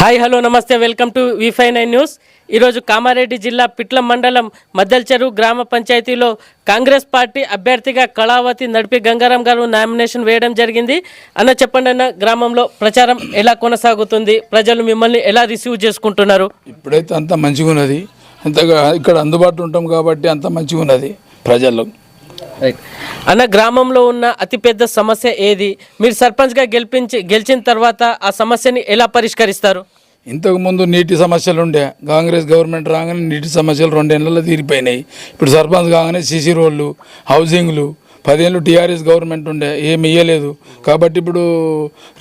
Hi hello నమస్తే welcome to V nine news. ఈరోజు కామారెడ్డి జిల్లా పిట్ల మండలం మద్దెల్చెరు గ్రామ పంచాయతీలో కాంగ్రెస్ పార్టీ అభ్యర్థిగా కళావతి నడిపి గంగారాం గారు నామినేషన్ వేయడం జరిగింది. అన్న చెప్పండి అన్న గ్రామంలో ప్రచారం ఎలా కొనసాగుతుంది? ప్రజలు మిమ్మల్ని ఎలా రిసీవ్ చేసుకుంటున్నారు? ఇప్పుడైతే అంత మంచిగా ఉన్నది అంతగా ఇక్కడ అందుబాటులో ఉంటాం కాబట్టి అంత మంచిగా ఉన్నది ప్రజల్లో. రైట్ అన్న గ్రామంలో ఉన్న అతిపెద్ద సమస్య ఏది? మీరు సర్పంచ్గా గెలిపించి గెలిచిన తర్వాత ఆ సమస్యని ఎలా పరిష్కరిస్తారు? ఇంతకు ముందు నీటి సమస్యలు ఉండే కాంగ్రెస్ గవర్నమెంట్ రాగానే నీటి సమస్యలు రెండేళ్ళలో తీరిపోయినాయి. ఇప్పుడు సర్పంచ్ కాగానే సీసీ రోడ్లు హౌసింగ్లు పదేళ్ళు టీఆర్ఎస్ గవర్నమెంట్ ఉండే ఏమి ఇయ్యలేదు. కాబట్టి ఇప్పుడు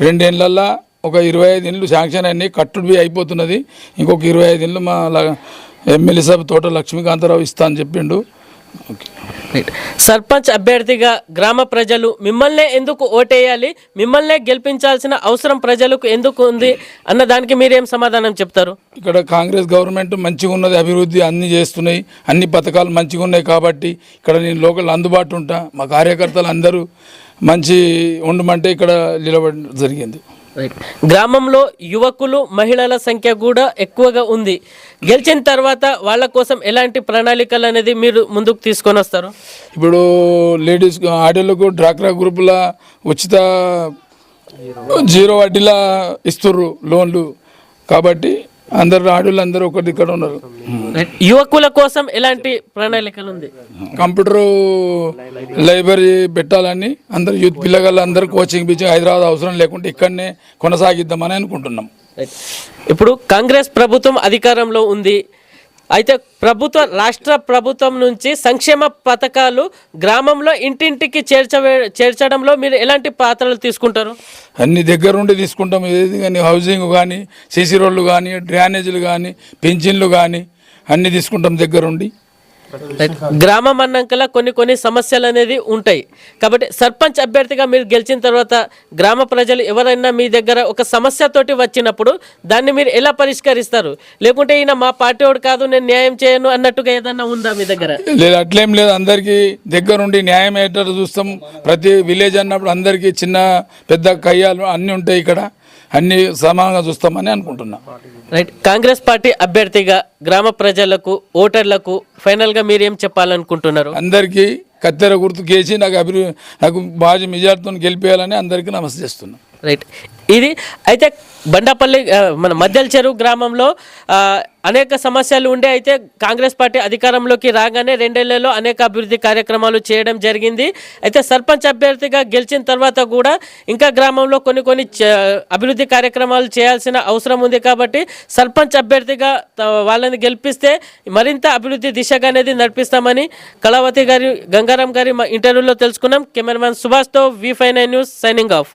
రెండేళ్ళల్లో ఒక ఇరవై ఐదు ఇండ్లు శాంక్షన్ అయినాయి కట్టుడివి అయిపోతున్నది. ఇంకొక ఇరవై ఐదు ఇండ్లు మా ఎమ్మెల్యే సభ తోట లక్ష్మీకాంతారావు ఇస్తా అని చెప్పిండు. సర్పంచ్ అభ్యర్థిగా గ్రామ ప్రజలు మిమ్మల్నే ఎందుకు ఓటేయాలి? మిమ్మల్నే గెలిపించాల్సిన అవసరం ప్రజలకు ఎందుకు ఉంది? అన్న దానికి మీరేం సమాధానం చెప్తారు? ఇక్కడ కాంగ్రెస్ గవర్నమెంట్ మంచిగా ఉన్నది అభివృద్ధి అన్ని చేస్తున్నాయి అన్ని పథకాలు మంచిగా ఉన్నాయి కాబట్టి ఇక్కడ నేను లోకల్ అందుబాటు ఉంటా. మా కార్యకర్తలు అందరూ మంచి ఉండమంటే ఇక్కడ నిలబడి జరిగింది. గ్రామంలో యువకులు మహిళల సంఖ్య కూడా ఎక్కువగా ఉంది. గెలిచిన తర్వాత వాళ్ళ కోసం ఎలాంటి ప్రణాళికలు అనేది మీరు ముందుకు తీసుకొని వస్తారు? ఇప్పుడు లేడీస్ ఆడోళ్ళకు డ్వాక్రా గ్రూపుల ఉచిత జీరో వడ్డీలా ఇస్తుర్రు లోన్లు. కాబట్టి అందరు ఆడోళ్ళు అందరూ ఒకటి ఇక్కడ ఉన్నారు. యువకుల కోసం ఎలాంటి ప్రణాళికలు ఉంది కంప్యూటర్ లైబ్రరీ పెట్టాలని అందరు యూత్ పిల్లగాళ్ళు అందరూ కోచింగ్ పిచ్చింగ్ హైదరాబాద్ అవసరం లేకుండా ఇక్కడనే కొనసాగిద్దామని అనుకుంటున్నాం. ఇప్పుడు కాంగ్రెస్ ప్రభుత్వం అధికారంలో ఉంది అయితే ప్రభుత్వ రాష్ట్ర ప్రభుత్వం నుంచి సంక్షేమ పథకాలు గ్రామంలో ఇంటింటికి చేర్చవే చేర్చడంలో మీరు ఎలాంటి పాత్రలు తీసుకుంటారు? అన్ని దగ్గరుండి తీసుకుంటాం. ఏది కానీ హౌసింగ్ కానీ సీసీ రోడ్లు కానీ డ్రైనేజీలు కానీ పెన్షన్లు కానీ అన్నీ తీసుకుంటాం దగ్గరుండి. గ్రామం అన్నాకలా కొన్ని కొన్ని సమస్యలు అనేది ఉంటాయి. కాబట్టి సర్పంచ్ అభ్యర్థిగా మీరు గెలిచిన తర్వాత గ్రామ ప్రజలు ఎవరైనా మీ దగ్గర ఒక సమస్యతోటి వచ్చినప్పుడు దాన్ని మీరు ఎలా పరిష్కరిస్తారు? లేకుంటే ఈయన మా పార్టీ వాడు కాదు నేను న్యాయం చేయను అన్నట్టుగా ఏదన్నా ఉందా మీ దగ్గర? లేదు అట్లేం లేదు. అందరికీ దగ్గరుండి న్యాయం అయ్యేటట్టు చూస్తాం. ప్రతి విలేజ్ అన్నప్పుడు అందరికీ చిన్న పెద్ద కయ్యాలు అన్నీ ఉంటాయి ఇక్కడ. అన్నీ సమానంగా చూస్తామని అనుకుంటున్నాం. రైట్. కాంగ్రెస్ పార్టీ అభ్యర్థిగా గ్రామ ప్రజలకు ఓటర్లకు ఫైనల్గా మీరు ఏం చెప్పాలనుకుంటున్నారు? అందరికీ కత్తెర గుర్తు కేసి నాకు అభివృద్ధి నాకు బాగా మెజార్టీతో గెలిపేయాలని అందరికీ నమస్తే చేస్తున్నాం. రైట్. ఇది అయితే బండాపల్లి మన మద్దెల చెరువు గ్రామంలో అనేక సమస్యలు ఉండే అయితే కాంగ్రెస్ పార్టీ అధికారంలోకి రాగానే రెండేళ్ళలో అనేక అభివృద్ధి కార్యక్రమాలు చేయడం జరిగింది. అయితే సర్పంచ్ అభ్యర్థిగా గెలిచిన తర్వాత కూడా ఇంకా గ్రామంలో కొన్ని కొన్ని చ- అభివృద్ధి కార్యక్రమాలు చేయాల్సిన అవసరం ఉంది కాబట్టి సర్పంచ్ అభ్యర్థిగా వాళ్ళని గెలిపిస్తే మరింత అభివృద్ధి దిశగా అనేది నడిపిస్తామని కళావతి గారి గంగారాం గారి ఇంటర్వ్యూలో తెలుసుకున్నాం. Cameraman సుభాష్తో V five nine news signing off.